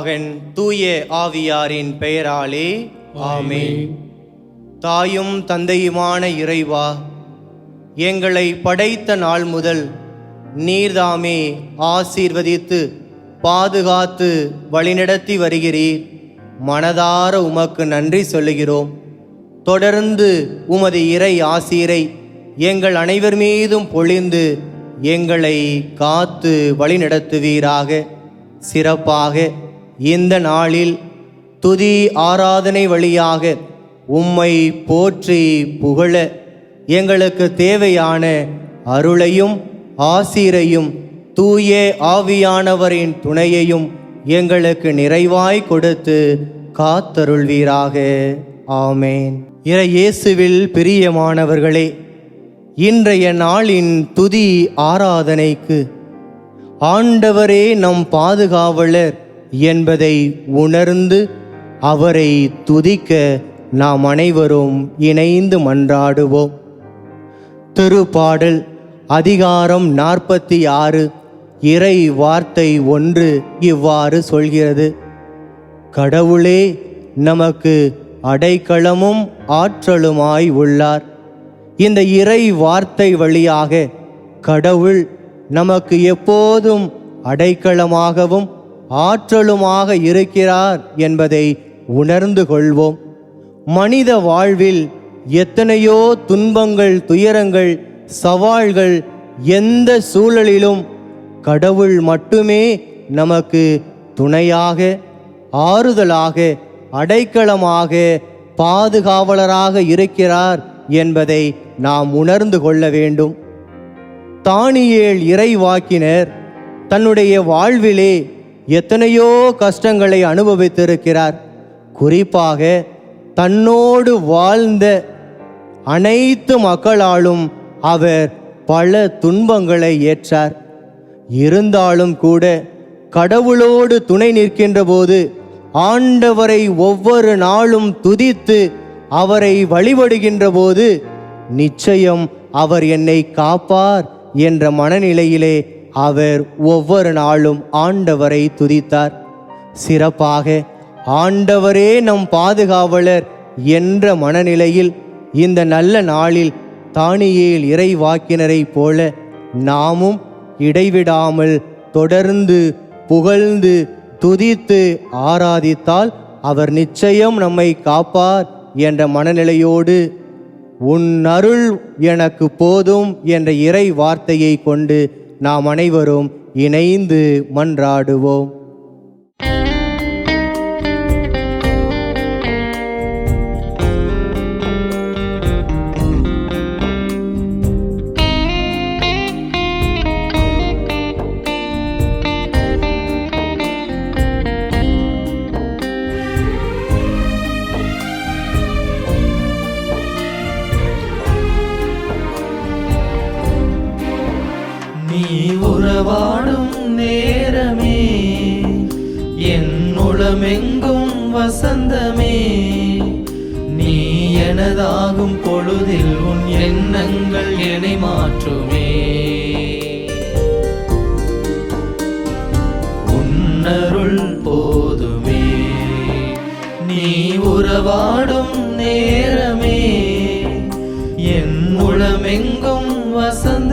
மகன் தூய ஆவியாரின் பெயராலே ஆமென். தாயும் தந்தையுமான இறைவா எங்களை படைத்த நாள் முதல் நீர்தாமே ஆசீர்வதித்து பாதுகாத்து வழிநடத்தி வருகிறீர். மனதார உமக்கு நன்றி சொல்லுகிறோம். தொடர்ந்து உமது இறை ஆசீரை எங்கள் அனைவர் மீதும் பொழிந்து எங்களை காத்து வழிநடத்துவீராக. சிறப்பாக இந்த நாளில் துதி ஆராதனை வழியாக உம்மை போற்றி புகழ எங்களுக்கு தேவையான அருளையும் ஆசீரையும் தூய ஆவியானவரின் துணையையும் எங்களுக்கு நிறைவாய் கொடுத்து காத்தருள்வீராக. ஆமேன். இற இயேசுவில் பிரியமானவர்களே இன்றைய நாளின் துதி ஆராதனைக்கு ஆண்டவரே நம் பாதுகாவலர் என்பதை உணர்ந்து அவரை துதிக்க நாம் அனைவரும் இணைந்து மன்றாடுவோம். திருப்பாடல் அதிகாரம் நாற்பத்தி ஆறு இறை வார்த்தை ஒன்று இவ்வாறு சொல்கிறது. கடவுளே நமக்கு அடைக்கலமும் ஆற்றலுமாய் உள்ளார். இந்த இறை வார்த்தை வழியாக கடவுள் நமக்கு எப்போதும் அடைக்கலமாகவும் ஆற்றலுமாக இருக்கிறார் என்பதை உணர்ந்து கொள்வோம். மனித வாழ்வில் எத்தனையோ துன்பங்கள் துயரங்கள் சவால்கள் எந்த சூழலிலும் கடவுள் மட்டுமே நமக்கு துணையாக ஆறுதலாக அடைக்கலமாக பாதுகாவலராக இருக்கிறார் என்பதை நாம் உணர்ந்து கொள்ள வேண்டும். தானியேல் இறைவாக்கினர் தன்னுடைய வாழ்விலே எத்தனையோ கஷ்டங்களை அனுபவித்திருக்கிறார். குறிப்பாக தன்னோடு வாழ்ந்த அனைத்து மக்களாலும் அவர் பல துன்பங்களை ஏற்றார். இருந்தாலும் கூட கடவுளோடு துணை நிற்கின்ற போது ஆண்டவரை ஒவ்வொரு நாளும் துதித்து அவரை வழிபடுகின்ற போது நிச்சயம் அவர் என்னை காப்பார் என்ற மனநிலையிலே அவர் ஒவ்வொரு நாளும் ஆண்டவரை துதித்தார். சிறப்பாக ஆண்டவரே நம் பாதுகாவலர் என்ற மனநிலையில் இந்த நல்ல நாளில் தானியேல் இறைவாக்கினரைப் போல நாமும் இடைவிடாமல் தொடர்ந்து புகழ்ந்து துதித்து ஆராதித்தால் அவர் நிச்சயம் நம்மை காப்பார் என்ற மனநிலையோடு உன் அருள் எனக்கு போதும் என்ற இறை வார்த்தையை கொண்டு நாம் அனைவரும் இணைந்து மன்றாடுவோம். நேரமே. என் உளமெங்கும் வசந்த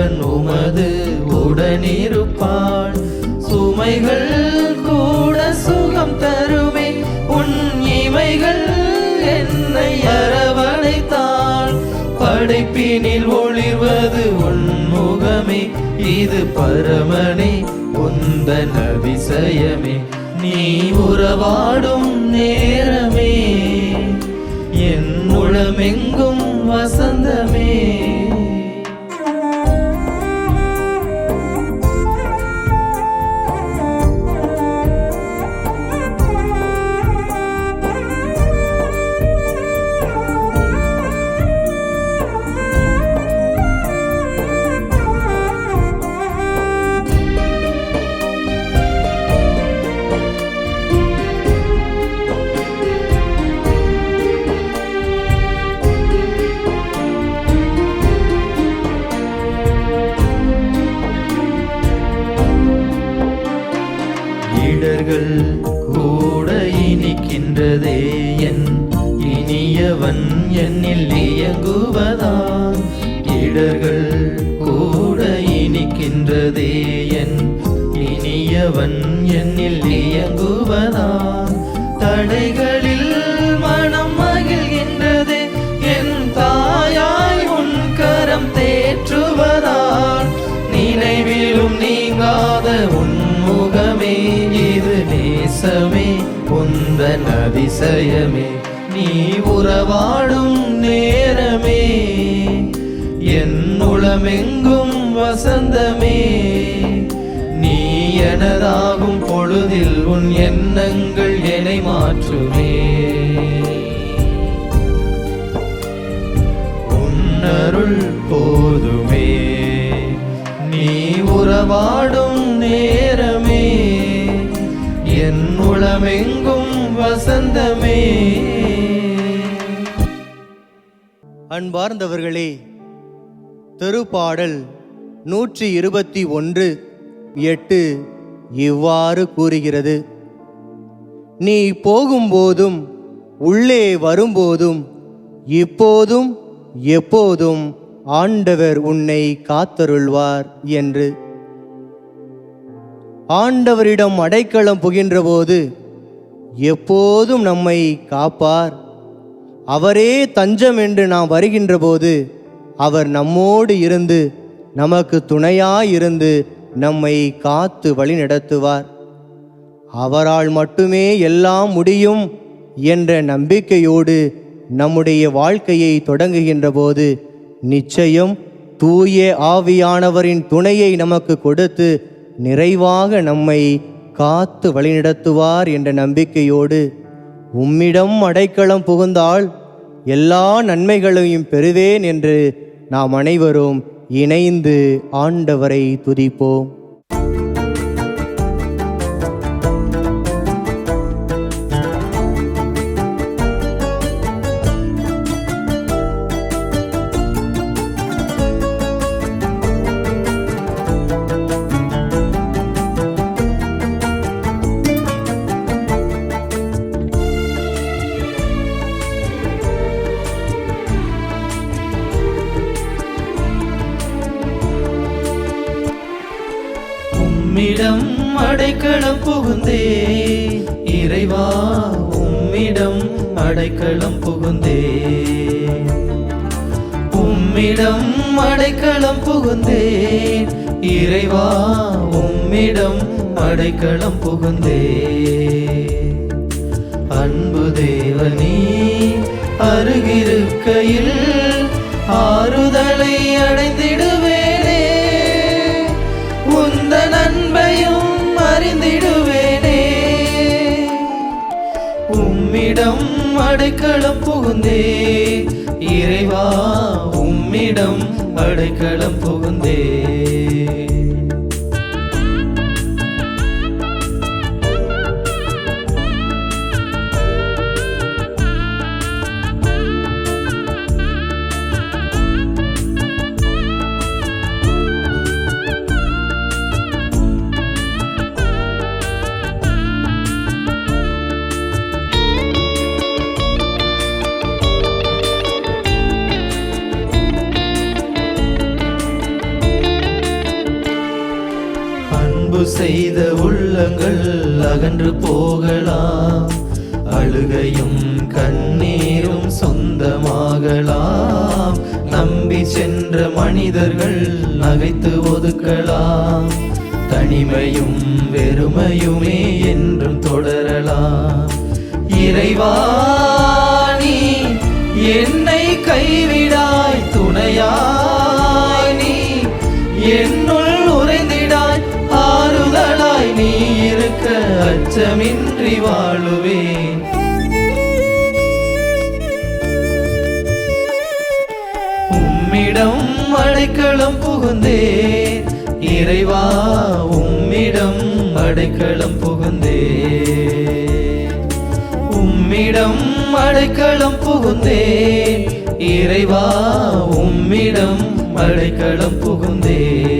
தலைவன் உமது உடனிருப்பாள் சுமைகள் கூட சுகம் தருமே. உன் இமைகள் என்னை அரவணைத்தாள். படைப்பினில் ஒளிர்வது உன் முகமே. இது பரமனே உந்தன் அதிசயமே. நீ உறவாடும் நேரமே. என் உளமெங்கும் வசந்த மாறாத உன்முகமே இது நேசமே உந்தன் அதிசயமே. நீ உறவாடும் நேரமே என் உளமெங்கும் வசந்தமே. நீ எனதாகும் பொழுதில் உன் எண்ணங்கள் என்னை மாற்றுமே. உன்னருள் போதுமே. உறவாடும் நேரமே. என் உளமெங்கும் வசந்தமே. அன்பார்ந்தவர்களே திருப்பாடல் நூற்றி இருபத்தி ஒன்று எட்டு இவ்வாறு கூறுகிறது. நீ போகும்போதும் உள்ளே வரும்போதும் இப்போதும் எப்போதும் ஆண்டவர் உன்னை காத்தருள்வார் என்று. ஆண்டவரிடம் அடைக்கலம் புகின்றபோது எப்போதும் நம்மை காப்பார். அவரே தஞ்சம் என்று நாம் வருகின்றபோது அவர் நம்மோடு இருந்து நமக்கு துணையாயிருந்து நம்மை காத்து வழி நடத்துவார். அவரால் மட்டுமே எல்லாம் முடியும் என்ற நம்பிக்கையோடு நம்முடைய வாழ்க்கையை தொடங்குகின்ற போது நிச்சயம் தூய ஆவியானவரின் துணையை நமக்கு கொடுத்து நிறைவாக நம்மை காத்து வழிநடத்துவார் என்ற நம்பிக்கையோடு உம்மிடம் அடைக்கலம் புகுந்தால் எல்லா நன்மைகளையும் பெறுவேன் என்று நாம் அனைவரும் இணைந்து ஆண்டவரை துதிப்போம். அடைக்கலம் புகுந்தே. இறைவா உம்மிடம் அடைக்கலம் புகுந்தே. உம்மிடம் அடைக்கலம் புகுந்தே. இறைவா உம்மிடம் அடைக்கலம் புகுந்தே. அன்பு தேவனே அருகிருக்கையில் ஆறுதலை அடைந்திடு. உம்மிடம் அடைக்கலம் புகுந்தே. இறைவா உம்மிடம் அடைக்கலம் புகுந்தே. உள்ளங்கள் அகன்று போகலாம். அழுகையும் கண்ணீரும் சொந்தமாகலாம். நம்பி சென்ற மனிதர்கள் நகைத்து ஒதுக்கலாம். தனிமையும் வெறுமையுமே என்றும் தொடரலாம். இறைவா நீ என்னை கைவிடாய் துணையாய் நீ என் காக்க அச்சமின்றி வாழுவேன். உம்மிடம் அடைக்கலம் புகுந்தேன். இறைவா உம்மிடம் அடைக்கலம் புகுந்தேன். உம்மிடம் அடைக்கலம் புகுந்தேன். இறைவா உம்மிடம் அடைக்கலம் புகுந்தேன்.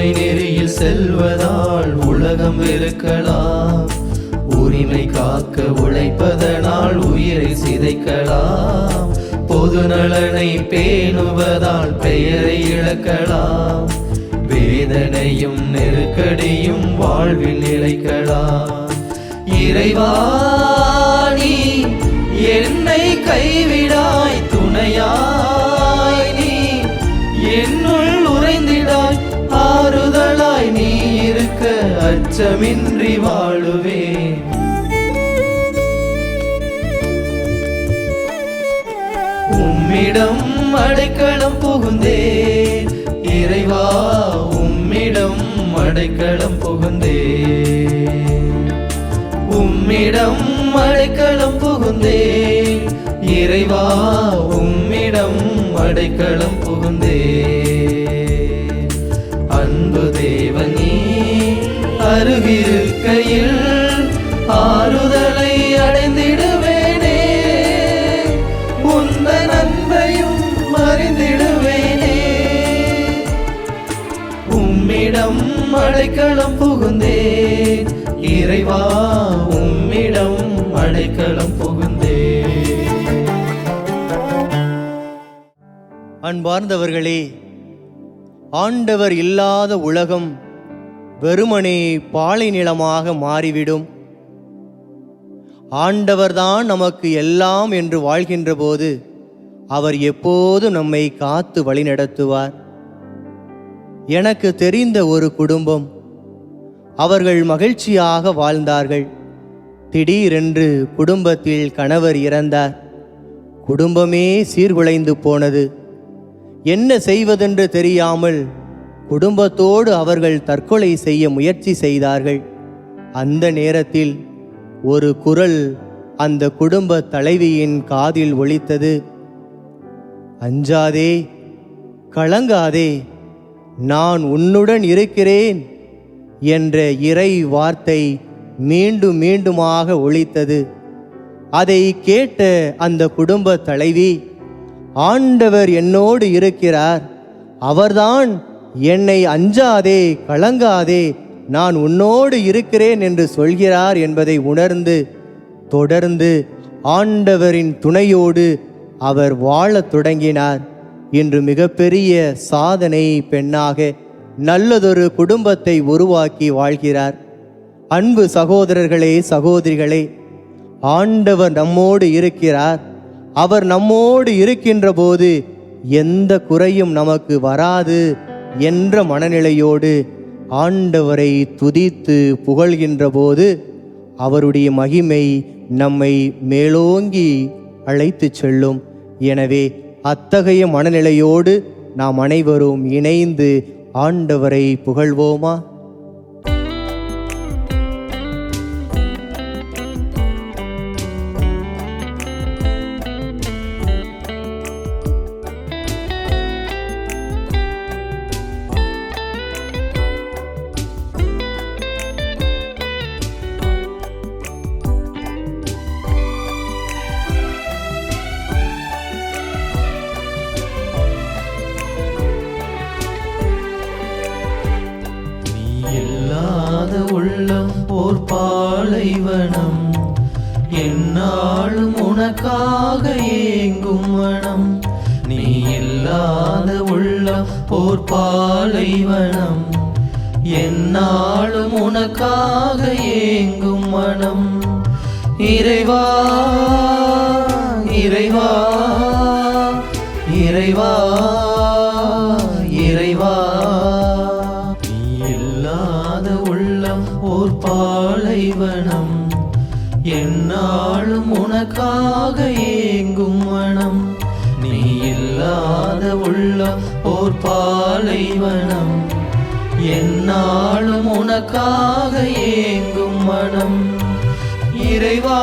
உண்மை நெறியில் செல்வதால் உலகம் வெறுக்கலாம். உரிமை காக்க உழைப்பதனால் உயிரை சிதைக்கலாம். பொது நலனை பேணுவதால் பெயரை இழக்கலாம். வேதனையும் நெருக்கடியும் வாழ்வில் நிலைக்கலாம். இறைவா நீ என்னை கைவிடாய் துணையா? அச்சமின்றி வாழுவேன் உம்மிடம் அடைக்கலம் புகுந்தே. இறைவா உம்மிடம் அடைக்கலம் புகுந்தே. உம்மிடம் அடைக்கலம் புகுந்தே. இறைவா உம்மிடம் அடைக்கலம் புகுந்தே. அருகிருக்கையில் ஆறுதலை அடைந்திடுவேனே. உந்த நன்மையும் அறிந்திடுவேனே. உம்மிடம் அடைக்கலம் புகுந்தேன். இறைவா உம்மிடம் அடைக்கலம் புகுந்தேன். அன்பார்ந்தவர்களே ஆண்டவர் இல்லாத உலகம் வெறுமனே பாலை நிலமாக மாறிவிடும். ஆண்டவர்தான் நமக்கு எல்லாம் என்று வாழ்கின்ற போது அவர் எப்போதும் நம்மை காத்து வழிநடத்துவார் எனக்கு தெரிந்த ஒரு குடும்பம் அவர்கள் மகிழ்ச்சியாக வாழ்ந்தார்கள். திடீரென்று குடும்பத்தில் கணவர் இறந்தார். குடும்பமே சீர்குலைந்து போனது. என்ன செய்வதென்று தெரியாமல் குடும்பத்தோடு அவர்கள் தற்கொலை செய்ய முயற்சி செய்தார்கள். அந்த நேரத்தில் ஒரு குரல் அந்த குடும்ப தலைவியின் காதில் ஒலித்தது. அஞ்சாதே கலங்காதே நான் உன்னுடன் இருக்கிறேன் என்ற இறை வார்த்தை மீண்டும் மீண்டுமாக ஒழித்தது அதை கேட்ட அந்த குடும்ப தலைவி ஆண்டவர் என்னோடு இருக்கிறார் அவர்தான் என்னை அஞ்சாதே கலங்காதே நான் உன்னோடு இருக்கிறேன் என்று சொல்கிறார் என்பதை உணர்ந்து தொடர்ந்து ஆண்டவரின் துணையோடு அவர் வாழத் தொடங்கினார். இன்று மிகப்பெரிய சாதனை பெண்ணாக நல்லதொரு குடும்பத்தை உருவாக்கி வாழ்கிறார். அன்பு சகோதரர்களே சகோதரிகளே ஆண்டவர் நம்மோடு இருக்கிறார். அவர் நம்மோடு இருக்கின்ற போது எந்த குறையும் நமக்கு வராது. என்ற மனநிலையோடு ஆண்டவரை துதித்து புகழ்கின்ற போது அவருடைய மகிமை நம்மை மேலோங்கி அழைத்துச் செல்லும். எனவே அத்தகைய மனநிலையோடு நாம் அனைவரும் இணைந்து ஆண்டவரை புகழ்வோமா? வெள்ளம் போர் பாலைவனம். என்னாலும் உனக்காக ஏங்கும் மனம். நீ இல்லாத உள்ளம் போர் பாலைவனம். என்னாலும் உனக்காக ஏங்கும் மனம். இறைவா இறைவா இறைவா. பாலைவனம். என்னாலும் உனக்காக ஏங்கும் மனம். நீ இல்லாத உள்ள ஓர் பாலைவனம். என்னாலும் உனக்காக ஏங்கும் மனம். இறைவா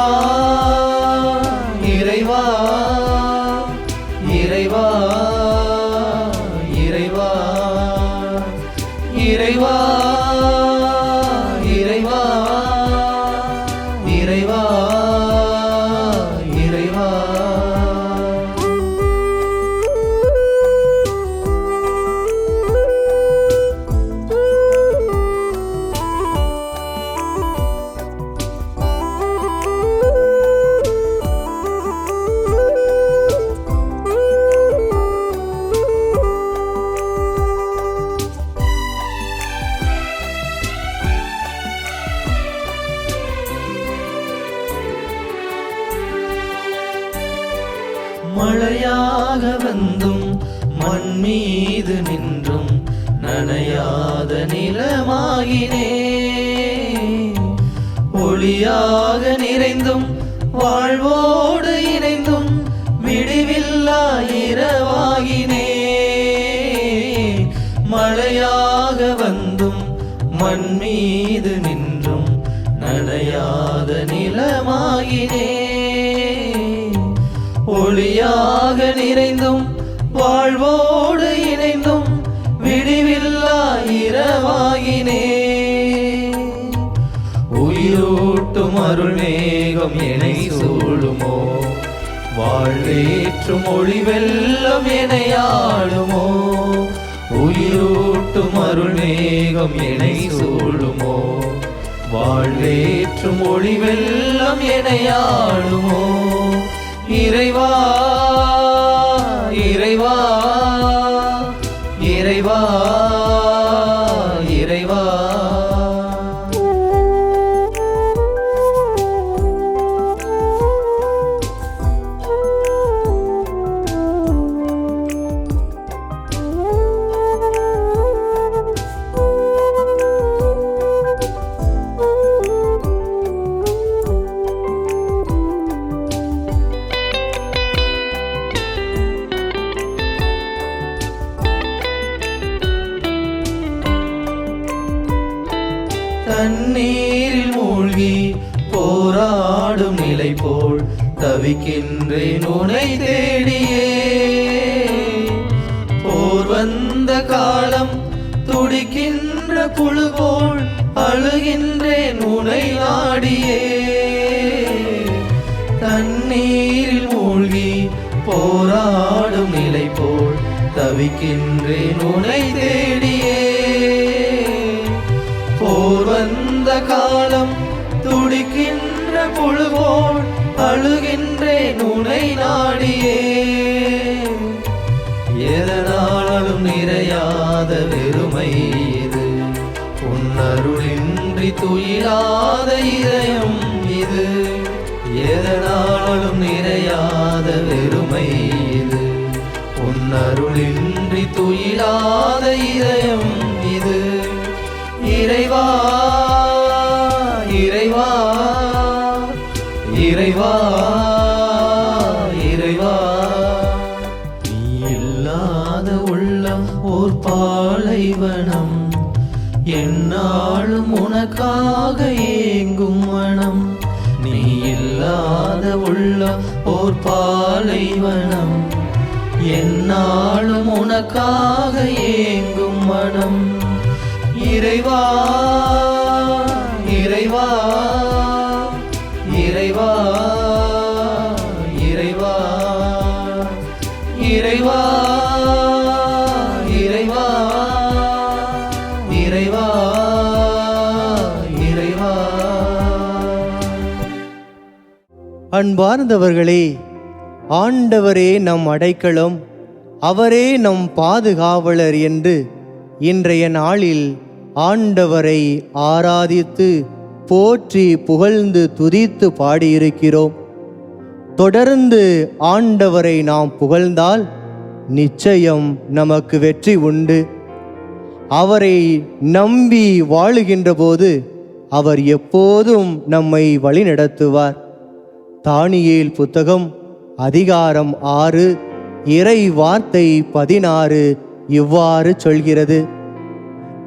மழையாக வந்தும் மண் மீது நின்றும் நனையாத நிலமாகினே ஒளியாக நிறைந்தும் வாழ்வோடு இணைந்தும் விடிவில்லா இரவாகினே. மழையாக வந்தும் மண் மீது நின்றும் நனையாத நிலமாகினே ஒளியாக நிறைந்தும் வாழ்வோடு இணைந்தும் விடிவில்லா இரவாகினே. உயிரூட்டும் அருள் மேகம் என்னை சூழுமோ? வாழ்வேற்றும் ஒளி வெள்ளம் எனையாளுமோ உயிரூட்டும் அருள் மேகம் என்னை சூழுமோ? வாழ்வேற்றும் ஒளி வெள்ளம் எனையாளுமோ இறைவா இறைவா. தண்ணீரில் மூழ்கி போராடும் நிலை போல் தவிக்கின்றேன் உனை தேடியே. போர் வந்த காலம் துடிக்கின்ற புழுவோல் அழுகின்றேன் உனை நாடியே. எதனாலும் நிறையாத வெறுமை இது. உன்னருளின்றி துயிலாத இதயம் எதனாலும் நிறையாத வெறுமை இது. உன்னருளின்றி துயிலாத இதயம் இது. இறைவா இறைவா இறைவா இறைவா. நீ இல்லாத உள்ளம் ஓர் பாலைவனம். என்னாலும் உனக்காக நாளும் உனக்காக ஏங்கும் மனம். இறைவா இறைவா இறைவா இறைவா இறைவா இறைவா இறைவா இறைவா. அன்பார்ந்தவர்களே ஆண்டவரே நம் அடைக்கலம் அவரே நம் பாதுகாவலர் என்று இன்றைய நாளில் ஆண்டவரை ஆராதித்து போற்றி புகழ்ந்து துதித்து பாடியிருக்கிறோம். தொடர்ந்து ஆண்டவரை நாம் புகழ்ந்தால் நிச்சயம் நமக்கு வெற்றி உண்டு. அவரை நம்பி வாழுகின்ற போது அவர் எப்போதும் நம்மை வழிநடத்துவார். தானியேல் புத்தகம் அதிகாரம் ஆறு இறை வார்த்தை பதினாறு இவ்வாறு சொல்கிறது.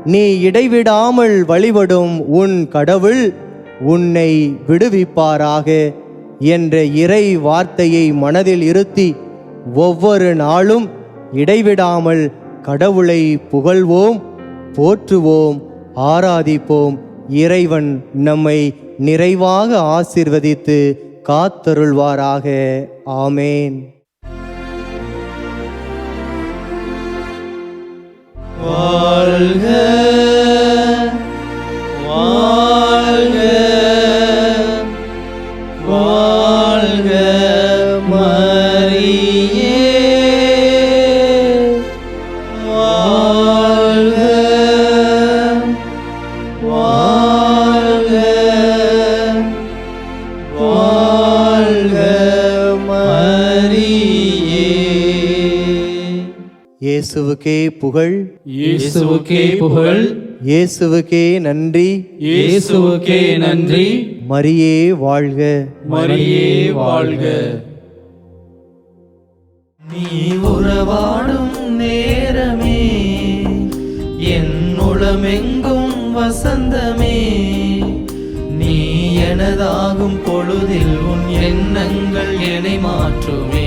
நீ இடைவிடாமல் வழிபடும் உன் கடவுள் உன்னை விடுவிப்பாராக என்ற இறை வார்த்தையை மனதில் இருத்தி ஒவ்வொரு நாளும் இடைவிடாமல் கடவுளை புகழ்வோம் போற்றுவோம் ஆராதிப்போம். இறைவன் நம்மை நிறைவாக ஆசிர்வதித்து காத்தருள்வாராக. ஆமேன். வாழ்க வாழ்க வாழ்க மரியே. வாழ்க வாழ்க வாழ்க மரியே. இயேசுவுக்கே புகழ். இயேசுவுக்கே புகழ். இயேசுவுக்கே நன்றி. இயேசுவுக்கே நன்றி. மரியே வாழ்க. மரியே வாழ்க. நீ உறவாடும் நேரமே என் உளமெங்கும் வசந்தமே. நீ எனதாகும் பொழுதில் உன் எண்ணங்கள் என்னை மாற்றுமே.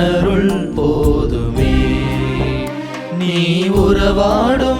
உன்னருள் போதுமே. நீ உறவாடும்